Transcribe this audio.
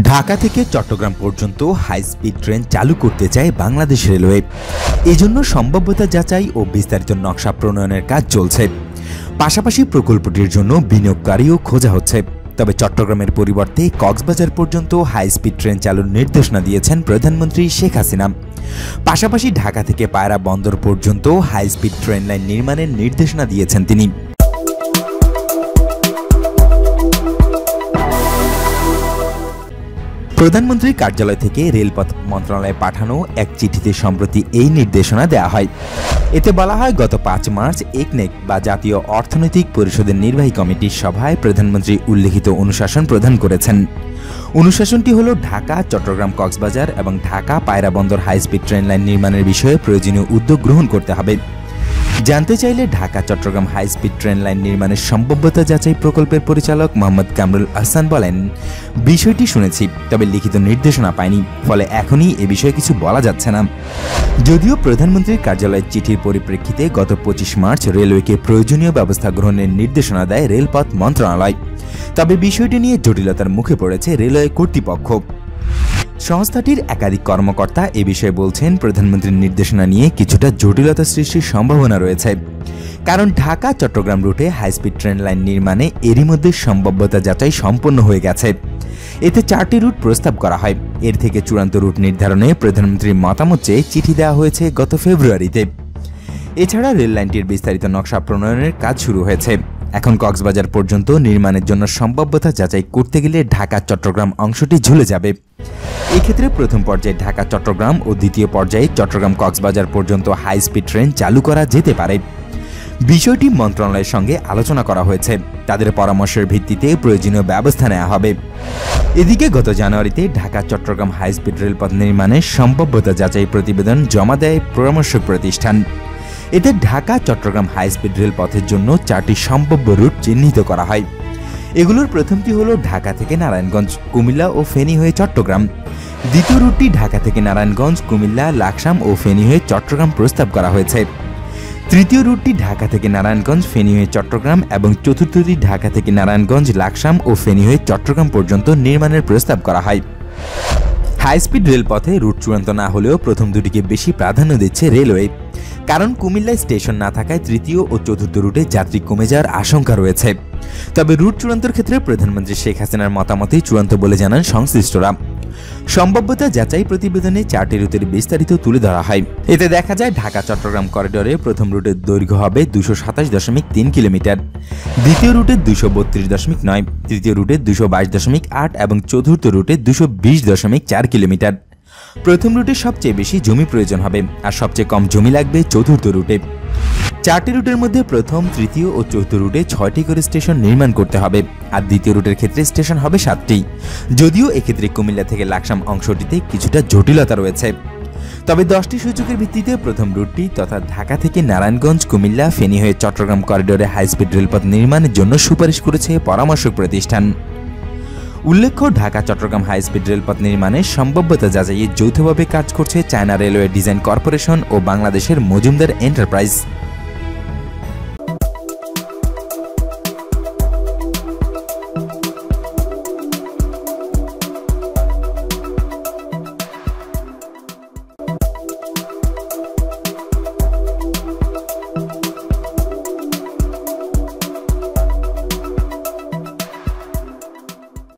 ঢাকা থেকে চট্টগ্রাম পর্যন্ত high speed train চালু করতে চায় বাংলাদেশ রেলওয়ে। এজন্য সম্ভাব্যতা যাচাই ও বিস্তারিত নকশা প্রণয়নের কাজ চলছে। পাশাপাশি প্রকল্পটির জন্য বিনিয়োগকারীও খোঁজা হচ্ছে। তবে চট্টগ্রামের পরিবর্তে কক্সবাজার পর্যন্ত হাই স্পিড ট্রেন চালুর নির্দেশনা দিয়েছেন প্রধানমন্ত্রী শেখ হাসিনা। পাশাপাশি ঢাকা থেকে পায়রা বন্দর পর্যন্ত হাই স্পিড ট্রেন লাইন নির্মাণের নির্দেশনা দিয়েছেন তিনি। প্রধানমন্ত্রীর কার্যালয় থেকে রেলপথ মন্ত্রণালয়ে পাঠানো এক চিঠিতে সম্প্রতি এই নির্দেশনা দেওয়া হয়। এতে বলা হয়, গত পাঁচ মার্চ একনেক বা জাতীয় অর্থনৈতিক পরিষদের নির্বাহী কমিটির সভায় প্রধানমন্ত্রী উল্লিখিত অনুশাসন প্রদান করেছেন। অনুশাসনটি হল ঢাকা, চট্টগ্রাম, কক্সবাজার এবং ঢাকা পায়রা বন্দর হাইস্পিড ট্রেন লাইন নির্মাণের বিষয়ে প্রয়োজনীয় উদ্যোগ গ্রহণ করতে হবে। জানতে চাইলে Dhaka, Chattogram high speed train line নির্মাণের সম্ভাব্যতা যাচাই প্রকল্পের পরিচালক মোহাম্মদ কামরুল আহসান বলেন, বিষয়টি শুনেছি, তবে লিখিত নির্দেশনা পাইনি, ফলে এখনই এ বিষয়ে কিছু বলা যাচ্ছে না। যদিও প্রধানমন্ত্রীর কার্যালয়ের চিঠির পরিপ্রেক্ষিতে গত পঁচিশ মার্চ রেলওয়েকে প্রয়োজনীয় ব্যবস্থা গ্রহণের নির্দেশনা দেয় রেলপথ মন্ত্রণালয়। তবে বিষয়টি নিয়ে জটিলতার মুখে পড়েছে রেলওয়ে কর্তৃপক্ষ। সংস্থাটির একাধিক কর্মকর্তা এ বিষয়ে বলছেন, প্রধানমন্ত্রীর নির্দেশনা নিয়ে কিছুটা জটিলতা সৃষ্টির সম্ভাবনা রয়েছে। কারণ ঢাকা, চট্টগ্রাম রুটে হাইস্পিড ট্রেন লাইন নির্মাণে এরই মধ্যে সম্ভাব্যতা যাচাই সম্পন্ন হয়ে গেছে। এতে চারটি রুট প্রস্তাব করা হয়। এর থেকে চূড়ান্ত রুট নির্ধারণে প্রধানমন্ত্রীর মতামত চেয়ে চিঠি দেওয়া হয়েছে গত ফেব্রুয়ারিতে। এছাড়া রেল লাইনটির বিস্তারিত নকশা প্রণয়নের কাজ শুরু হয়েছে। এখন কক্সবাজার পর্যন্ত নির্মাণের জন্য সম্ভাব্যতা যাচাই করতে গেলে ঢাকা, চট্টগ্রাম অংশটি ঝুলে যাবে। এক্ষেত্রে প্রথম পর্যায়ে ঢাকা, চট্টগ্রাম ও দ্বিতীয় পর্যায়ে চট্টগ্রাম কক্সবাজার পর্যন্ত হাই স্পিড ট্রেন চালু করা যেতে পারে। বিষয়টি মন্ত্রণালয়ের সঙ্গে আলোচনা করা হয়েছে। তাদের পরামর্শের ভিত্তিতে প্রয়োজনীয় ব্যবস্থা নেওয়া হবে। এদিকে গত জানুয়ারিতে ঢাকা, চট্টগ্রাম হাই স্পিড রেলপথ নির্মাণের সম্ভাব্যতা যাচাই প্রতিবেদন জমা দেয় পরামর্শক প্রতিষ্ঠান। এতে ঢাকা, চট্টগ্রাম হাই স্পিড রেলপথের জন্য চারটি সম্ভাব্য রুট চিহ্নিত করা হয়। এগুলোর প্রথমটি হলো ঢাকা থেকে নারায়ণগঞ্জ, কুমিল্লা ও ফেনী হয়ে চট্টগ্রাম। দ্বিতীয় রুটটি ঢাকা থেকে নারায়ণগঞ্জ, কুমিল্লা, লাকসাম ও ফেনী হয়ে চট্টগ্রাম প্রস্তাব করা হয়েছে। তৃতীয় রুটটি ঢাকা থেকে নারায়ণগঞ্জ, ফেনী হয়ে চট্টগ্রাম এবং চতুর্থটি ঢাকা থেকে নারায়ণগঞ্জ, লাকসাম ও ফেনী হয়ে চট্টগ্রাম পর্যন্ত নির্মাণের প্রস্তাব করা হয়। হাইস্পিড রেলপথে রুট চূড়ান্ত না হলেও প্রথম দুটিকে বেশি প্রাধান্য দিচ্ছে রেলওয়ে। কারণ কুমিল্লায় স্টেশন না থাকায় তৃতীয় ও চতুর্থ রুটে যাত্রী কমে যাওয়ার আশঙ্কা রয়েছে। তবে রুট চূড়ান্তর ক্ষেত্রে প্রধানমন্ত্রী শেখ হাসিনার মতামতেই চূড়ান্ত বলে জানান সংশ্লিষ্টরা। সম্ভাব্যতা যাচাই প্রতিবেদনে চারটি রুটের বিস্তারিত তুলে ধরা হয়। এতে দেখা যায়, ঢাকা চট্টগ্রাম করিডোরে প্রথম রুটের দৈর্ঘ্য হবে দুশো সাতাশ দশমিক তিন কিলোমিটার, দ্বিতীয় রুটে দুশো বত্রিশ দশমিক নয়, তৃতীয় রুটে দুশো বাইশ দশমিক আট এবং চতুর্থ রুটে দুশো বিশ দশমিক চার কিলোমিটার। প্রথম রুটে সবচেয়ে বেশি জমি প্রয়োজন হবে, আর সবচেয়ে কম জমি লাগবে চতুর্থ রুটে। চারটি রুটের মধ্যে প্রথম, তৃতীয় ও চতুর্থ রুটে ছয়টি করে স্টেশন নির্মাণ করতে হবে। আর দ্বিতীয় রুটের ক্ষেত্রে স্টেশন হবে সাতটি। যদিও এক্ষেত্রে কুমিল্লা থেকে লাকসাম অংশটিতে কিছুটা জটিলতা রয়েছে। তবে দশটি সূচকের ভিত্তিতে প্রথম রুটটি তথা ঢাকা থেকে নারায়ণগঞ্জ, কুমিল্লা, ফেনী হয়ে চট্টগ্রাম করিডোরে হাইস্পিড রেলপথ নির্মাণের জন্য সুপারিশ করেছে পরামর্শক প্রতিষ্ঠান। উল্লেখ্য, ঢাকা চট্টগ্রাম হাইস্পিড রেলপথ নির্মাণে সম্ভাব্যতা যাচাইয়ে যৌথভাবে কাজ করছে চায়না রেলওয়ে ডিজাইন কর্পোরেশন ও বাংলাদেশের মজুমদার এন্টারপ্রাইজ।